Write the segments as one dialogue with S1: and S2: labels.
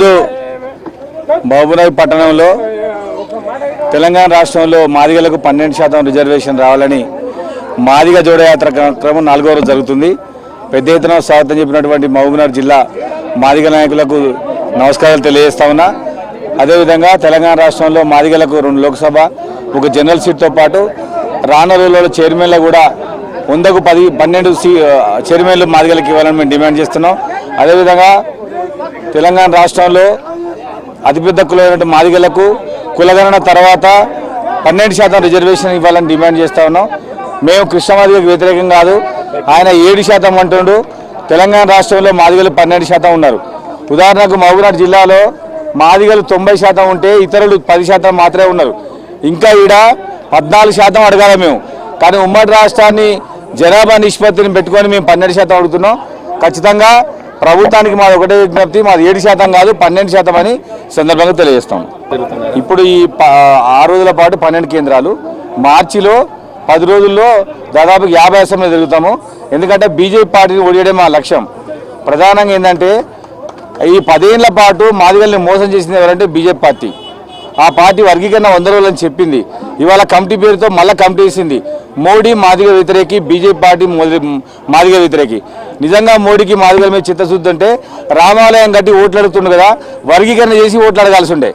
S1: ఈరోజు మహబూబ్నగర్ పట్టణంలో తెలంగాణ రాష్ట్రంలో మాదిగలకు పన్నెండు శాతం రిజర్వేషన్ రావాలని మాదిగ జోడయాత్ర క్రమం నాలుగో రోజు జరుగుతుంది. పెద్ద ఎత్తున స్వాగతం చెప్పినటువంటి మహబూబ్నగర్ జిల్లా మాదిగ నాయకులకు నమస్కారాలు తెలియజేస్తా ఉన్నా. అదేవిధంగా తెలంగాణ రాష్ట్రంలో మాదిగలకు రెండు లోక్సభ ఒక జనరల్ సీట్తో పాటు రాను రోజుల్లో చైర్మన్లు కూడా వందకు పది పన్నెండు సీ చైర్మన్లు మాదిగలకు ఇవ్వాలని మేము డిమాండ్ చేస్తున్నాం. అదేవిధంగా తెలంగాణ రాష్ట్రంలో అతిపెద్ద కులైనటువంటి మాదిగలకు కులగణన తర్వాత పన్నెండు శాతం రిజర్వేషన్ ఇవ్వాలని డిమాండ్ చేస్తా ఉన్నాం. మేము కృష్ణమాదిగకు వ్యతిరేకం కాదు. ఆయన ఏడు శాతం అంటుండు. తెలంగాణ రాష్ట్రంలో మాదిగలు పన్నెండు శాతం ఉన్నారు. ఉదాహరణకు మహబూబ్నగర్ జిల్లాలో మాదిగలు తొంభై శాతం ఉంటే ఇతరులు పది శాతం మాత్రమే ఉన్నారు. ఇంకా ఈడ పద్నాలుగు శాతం అడగాలి మేము. కానీ ఉమ్మడి రాష్ట్రాన్ని జనాభా నిష్పత్తిని పెట్టుకొని మేము పన్నెండు శాతం అడుగుతున్నాం. ఖచ్చితంగా ప్రభుత్వానికి మాది ఒకటే విజ్ఞప్తి మాది ఏడు శాతం కాదు పన్నెండు శాతం అని సందర్భంగా తెలియజేస్తాం. ఇప్పుడు ఈ ఆరు రోజుల పాటు పన్నెండు కేంద్రాలు. మార్చిలో పది రోజుల్లో దాదాపు యాభై అసెంబ్లీ తిరుగుతాము ఎందుకంటే బీజేపీ పార్టీని ఓడియడే మా లక్ష్యం. ప్రధానంగా ఏంటంటే ఈ పదేళ్ళ పాటు మాదిగల్ని మోసం చేసింది ఎవరంటే బీజేపీ పార్టీ. ఆ పార్టీ వర్గీకరణ వంద రోజులని చెప్పింది. ఇవాళ కమిటీ పేరుతో మళ్ళీ కమిటీ వేసింది. మోడీ మాదిగ వ్యతిరేకి బీజేపీ పార్టీ మొదటి మాదిగ వ్యతిరేకి. నిజంగా మోడీకి మాదిగల మీద చిత్తశుద్ధి ఉంటే రామాలయం కట్టి ఓట్లాడుతుండు కదా వర్గీకరణ చేసి ఓట్లాడగాల్సి ఉండే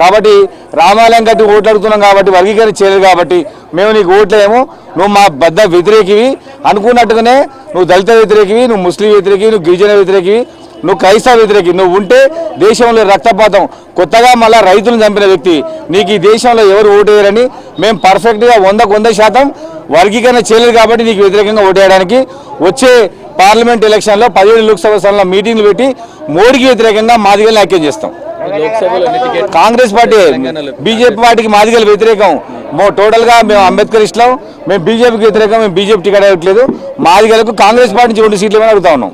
S1: కాబట్టి రామాలయం కట్టి ఓట్లాడుతున్నాం కాబట్టి వర్గీకరణ చేయలేదు కాబట్టి మేము నీకు ఓట్లేము నువ్వు మా బద్ద వ్యతిరేకివి అనుకున్నట్టుగానే నువ్వు దళిత వ్యతిరేకివి నువ్వు ముస్లిం వ్యతిరేకివి నువ్వు గిరిజన వ్యతిరేకివి నువ్వు క్రైస్తవ వ్యతిరేకి నువ్వు ఉంటే దేశంలో రక్తపాతం. కొత్తగా మళ్ళా రైతులను చంపిన వ్యక్తి నీకు ఈ దేశంలో ఎవరు ఓటేయరని మేము పర్ఫెక్ట్గా వందకు వంద శాతం వర్గీకరణ చేయలేదు కాబట్టి నీకు వ్యతిరేకంగా ఓటేయడానికి వచ్చే పార్లమెంట్ ఎలక్షన్లో పదిహేడు లోక్సభ స్థానంలో మీటింగ్లు పెట్టి మోడీకి వ్యతిరేకంగా మాదిగలు ఐక్యం చేస్తాం. కాంగ్రెస్ పార్టీ బీజేపీ పార్టీకి మాదిగలు వ్యతిరేకం. మో టోటల్గా మేము అంబేద్కర్ ఇష్టం మేము బీజేపీకి వ్యతిరేకం మేము బీజేపీ టికెట్ అవ్వట్లేదు మాదిగలకు కాంగ్రెస్ పార్టీ నుంచి రెండు సీట్లు అడుగుతా ఉన్నాం.